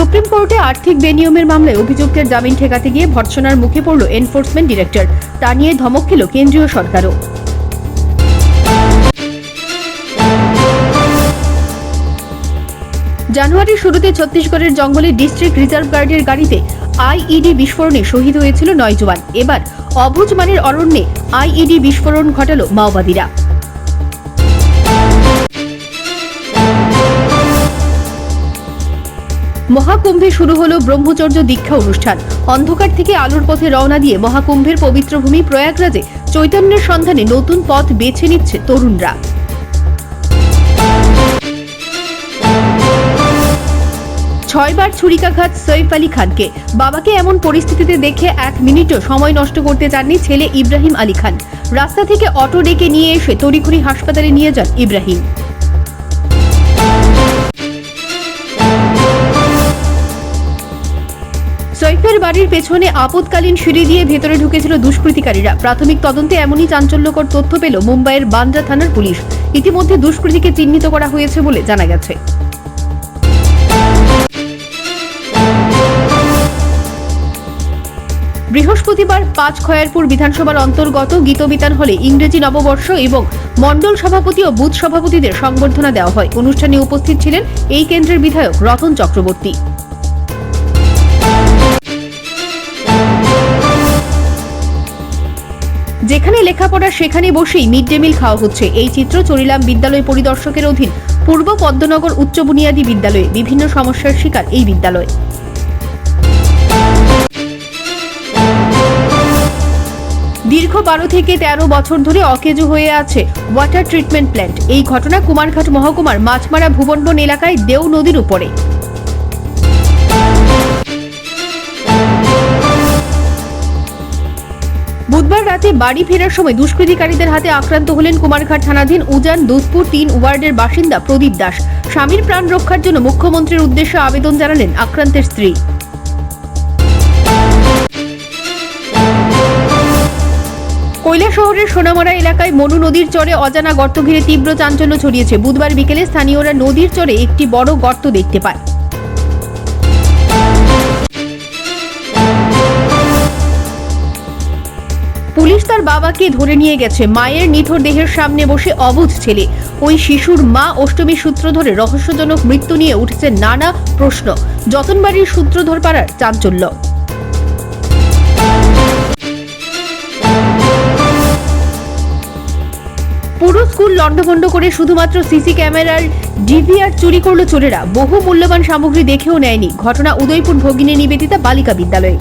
Supreme কোর্টে আর্থিক বেনিয়মের মামলায় অভিযুক্তের জামিন ঠেকাতে গিয়ে ভর্ৎসনার মুখে পড়ল এনফোর্সমেন্ট ডিরেক্টর। তা নিয়ে ধমক খেল কেন্দ্রীয় সরকারও। জানুয়ারির শুরুতে ছত্তিশগড়ের জঙ্গলে ডিস্ট্রিক্ট রিজার্ভ গার্ডের গাড়িতে আইইডি বিস্ফোরণে শহীদ হয়েছিল নয় জওয়ান। এবার অবুজ মানের অরণ্যে আইইডি বিস্ফোরণ ঘটালো মাওবাদীরা। মহাকুম্ভে শুরু হলো ব্রহ্মচর্য দীক্ষা অনুষ্ঠান। অন্ধকার থেকে আলোর পথে রওনা দিয়ে মহাকুম্ভের পবিত্র ভূমি প্রয়াগরাজে চৈতন্যের সন্ধানে নতুন পথ বেছে নিচ্ছে তরুণরা। ছয়বার ছুরিকাঘাত সৈফ আলী খানকে। বাবাকে এমন পরিস্থিতিতে দেখে এক মিনিটও সময় নষ্ট করতে চাননি ছেলে ইব্রাহিম আলী খান। রাস্তা থেকে অটো ডেকে নিয়ে এসে তড়িঘড়ি হাসপাতালে নিয়ে যান ইব্রাহিম। বাড়ির পেছনে আপদকালীন সিঁড়ি দিয়ে ভেতরে ঢুকেছিল দুষ্কৃতিকারীরা। প্রাথমিক তদন্তে এমনই চাঞ্চল্যকর তথ্য পেল মুম্বাইয়ের বান্দ্রা থানার পুলিশ। ইতিমধ্যে দুষ্কৃতীকে চিহ্নিত করা হয়েছে বলে জানা গেছে। বৃহস্পতিবার পাঁচ খয়ারপুর বিধানসভার অন্তর্গত গীতবিতান হলে ইংরেজি নববর্ষ এবং মণ্ডল সভাপতি ও বুথ সভাপতিদের সংবর্ধনা দেওয়া হয়। অনুষ্ঠানে উপস্থিত ছিলেন এই কেন্দ্রের বিধায়ক রতন চক্রবর্তী। যেখানে লেখাপড়া সেখানে বসেই মিড ডে মিল খাওয়া হচ্ছে। এই চিত্র চরিলাম বিদ্যালয় পরিদর্শকের অধীন। পূর্ব পদ্মনগর উচ্চ বুনিয়াদী বিদ্যালয়ে বিভিন্ন সমস্যার শিকার এই বিদ্যালয়। দীর্ঘ বারো থেকে তেরো বছর ধরে অকেজো হয়ে আছে ওয়াটার ট্রিটমেন্ট প্ল্যান্ট। এই ঘটনা কুমারঘাট মহকুমার মাছমারা ভুবনবন এলাকায় দেও নদীর উপরে। বুধবার রাতে বাড়ি ফেরার সময় দুষ্কৃতিকারীদের হাতে আক্রান্ত হলেন কুমারঘাট থানাধীন উজান দুধপুর তিন ওয়ার্ডের বাসিন্দা প্রদীপ দাস। স্বামীর প্রাণ রক্ষার জন্য মুখ্যমন্ত্রীর উদ্দেশ্যে আবেদন জানালেন আক্রান্তের স্ত্রী। কৈলা শহরের সোনামারা এলাকায় মনু নদীর চরে অজানা গর্ত ঘিরে তীব্র চাঞ্চল্য ছড়িয়েছে। বুধবার বিকেলে স্থানীয়রা নদীর চরে একটি বড় গর্ত দেখতে পায়। পুলিশ তার বাবাকে ধরে নিয়ে গেছে। মায়ের নিথর দেহের সামনে বসে অবুধ ছেলে। ওই শিশুর মা অষ্টমীর সূত্র ধরে রহস্যজনক মৃত্যু নিয়ে উঠেছে নানা প্রশ্ন। যতনবাড়ির সূত্রধর পাড়ার চাঞ্চল্য। পুরো স্কুল লণ্ডভণ্ড করে শুধুমাত্র সিসি ক্যামেরার ডিভিআর চুরি করল চোরেরা। বহু মূল্যবান সামগ্রী দেখেও নেয়নি। ঘটনা উদয়পুর ভগিনী নিবেদিতা বালিকা বিদ্যালয়ে।